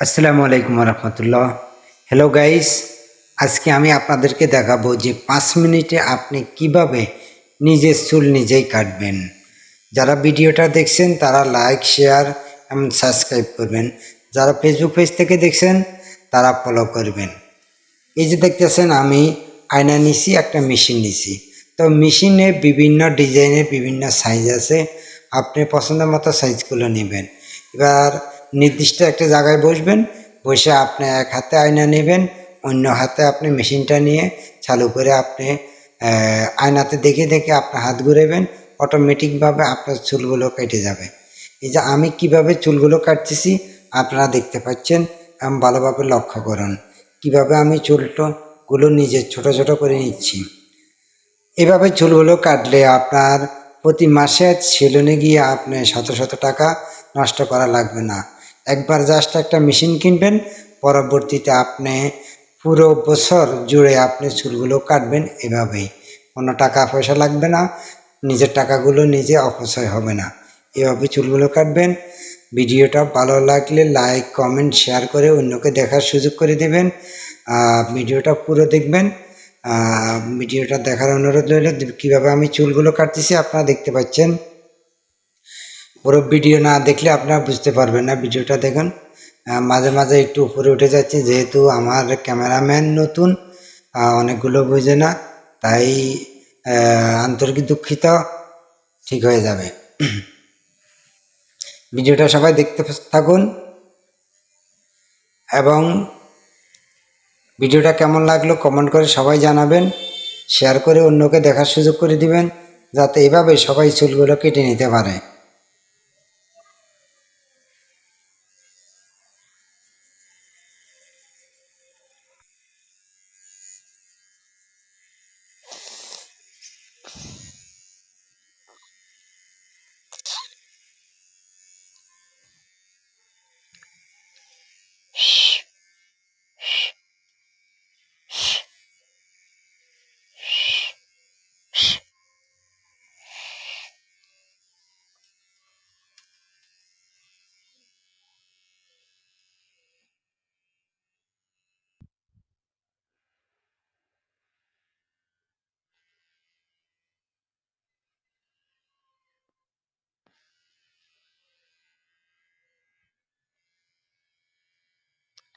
আসসালামু আলাইকুম রহমতুল্লাহ hello guys আজকে আমি আপনাদেরকে দেখাবো যে পাঁচ মিনিটে আপনি কীভাবে নিজের চুল নিজেই কাটবেন। যারা ভিডিওটা দেখছেন, তারা লাইক শেয়ার এবং সাবস্ক্রাইব করবেন। যারা ফেসবুক পেজ থেকে দেখছেন, তারা ফলো করবেন। এই যে দেখতেছেন, আমি আয়না নিছি, একটা মেশিন নিছি। তো মেশিনে বিভিন্ন ডিজাইনের বিভিন্ন সাইজ আছে। আপনি পছন্দ মতো সাইজগুলো নেবেন। এবার নির্দিষ্ট একটা জায়গায় বসবেন, বসে আপনি এক হাতে আয়না নেবেন, অন্য হাতে আপনি মেশিনটা নিয়ে চালু করে আপনি আয়নাতে দেখে দেখে আপনার হাত ঘুরাবেন, অটোমেটিকভাবে আপনার চুলগুলো কেটে যাবে। এই যে আমি কীভাবে চুলগুলো কাটতেছি, আপনারা দেখতে পাচ্ছেন এবং ভালোভাবে লক্ষ্য করুন। কীভাবে আমি চুলটো গুলো নিজে ছোট ছোট করে নিচ্ছি। এভাবে চুলগুলো কাটলে আপনার প্রতি মাসে সেলুনে গিয়ে আপনি শত শত টাকা নষ্ট করা লাগবে না। একবার জাস্ট একটা মেশিন কিনবেন, পরবর্তীতে আপনি পুরো বছর জুড়ে আপনি চুলগুলো কাটবেন এভাবেই। কোনো টাকা পয়সা লাগবে না, নিজের টাকাগুলো নিজে অপচয় হবে না। এভাবে চুলগুলো কাটবেন। ভিডিওটা ভালো লাগলে লাইক কমেন্ট শেয়ার করে অন্যকে দেখার সুযোগ করে দেবেন। ভিডিওটা পুরো দেখবেন। ভিডিওটা দেখার অনুরোধ রইল, কীভাবে আমি চুলগুলো কাটতেছি আপনারা দেখতে পাচ্ছেন। পুরো ভিডিও না দেখলে আপনারা বুঝতে পারবেন না, ভিডিওটা দেখুন। মাঝে মাঝে একটু উপরে উঠে যাচ্ছে, যেহেতু আমার ক্যামেরাম্যান নতুন অনেকগুলো বুঝে না, তাই আন্তরিক দুঃখিত, ঠিক হয়ে যাবে। ভিডিওটা সবাই দেখতে থাকুন এবং ভিডিওটা কেমন লাগল কমেন্ট করে সবাই জানাবেন, শেয়ার করে অন্যকে দেখার সুযোগ করে দিবেন, যাতে এভাবে সবাই চুলগুলো কেটে নিতে পারে।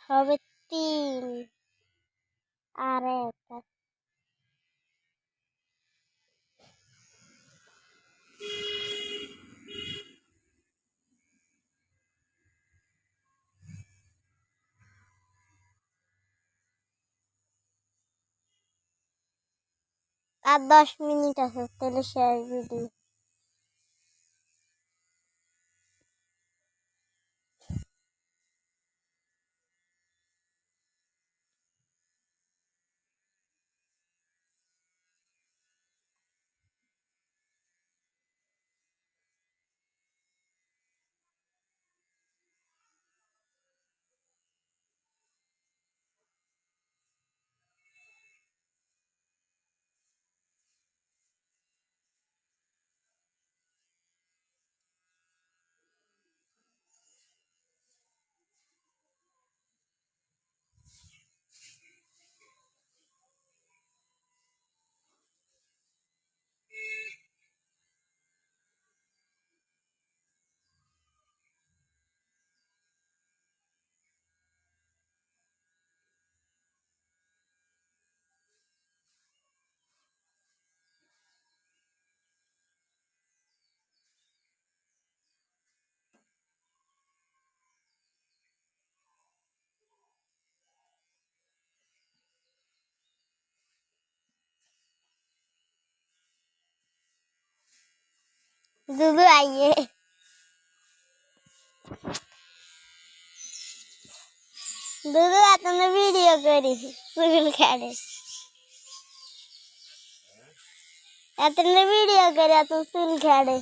হবে তিন আর এক। আর দশ মিনিট আছে তাহলে শেষ ভিডিও Zuzu આઈએ દુદુ આ તમને વીડિયો કરી સુગલ ખાડે આ તમને વીડિયો કર્યા તું સુલ ખાડે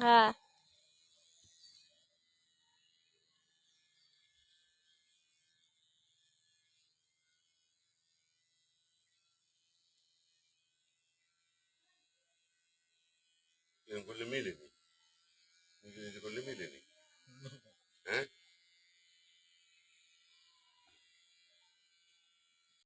હા মেলে নি